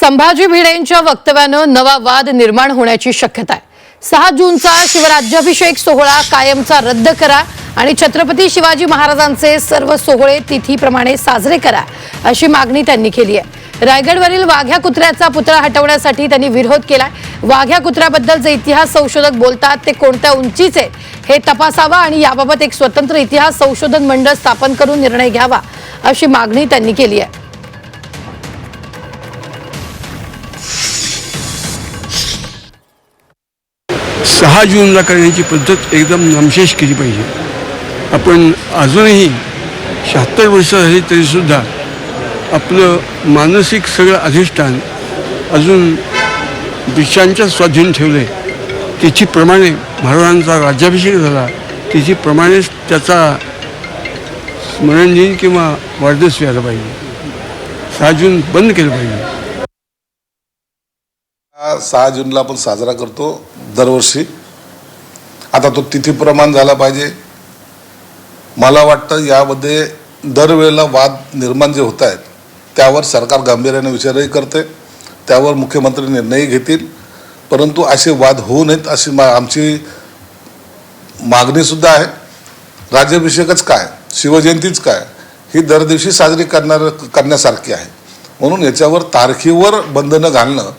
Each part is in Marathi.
संभाजी भिडेंच्या वक्तव्यानं नवा वाद निर्माण होण्याची शक्यता आहे. सहा जूनचा शिवराज्याभिषेक सोहळा कायमचा रद्द करा आणि छत्रपती शिवाजी महाराजांचे सर्व सोहळे तिथीप्रमाणे साजरे करा अशी मागणी त्यांनी केली आहे. रायगडवरील वाघ्या कुत्र्याचा पुतळा हटवण्यासाठी त्यांनी विरोध केलाय. वाघ्या कुत्र्याबद्दल जे इतिहास संशोधक बोलतात ते कोणत्या उंचीचे हे तपासावा आणि याबाबत एक स्वतंत्र इतिहास संशोधन मंडळ स्थापन करून निर्णय घ्यावा अशी मागणी त्यांनी केली आहे. सहा जूनला करण्याची पद्धत एकदम नामशेष केली पाहिजे. आपण अजूनही शहात्तर वर्ष झाली तरीसुद्धा आपलं मानसिक सगळं अधिष्ठान अजून ब्रिटिशांच्या स्वाधीन ठेवलं आहे तिथीप्रमाणे महाराजांचा राज्याभिषेक झाला तिथीप्रमाणेच त्याचा स्मरणदिन किंवा वाढदिवस व्हायला पाहिजे. सहा जून बंद केलं पाहिजे. हा सहा जूनला आपण साजरा करतो. दरवर्षी. आता तो तिथीप्रमाण झाला पाहिजे. मला वाटतं यामध्ये दरवेळेला वाद निर्माण जे होत आहेत त्यावर सरकार गांभीर्याने विचारही करते. त्यावर मुख्यमंत्री निर्णयही घेतील. परंतु असे वाद होऊ नयेत अशी मा आमची मागणीसुद्धा आहे. राज्याभिषेकच काय? शिवजयंतीच काय? ही दर दिवशी साजरी करणार करण्यासारखी आहे. म्हणून याच्यावर तारखेवर बंधनं घालणं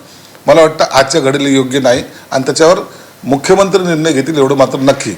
मला वाटतं आजच्या घडीला योग्य नाही. आणि त्याच्यावर मुख्यमंत्री निर्णय घेतील एवढं मात्र नक्की.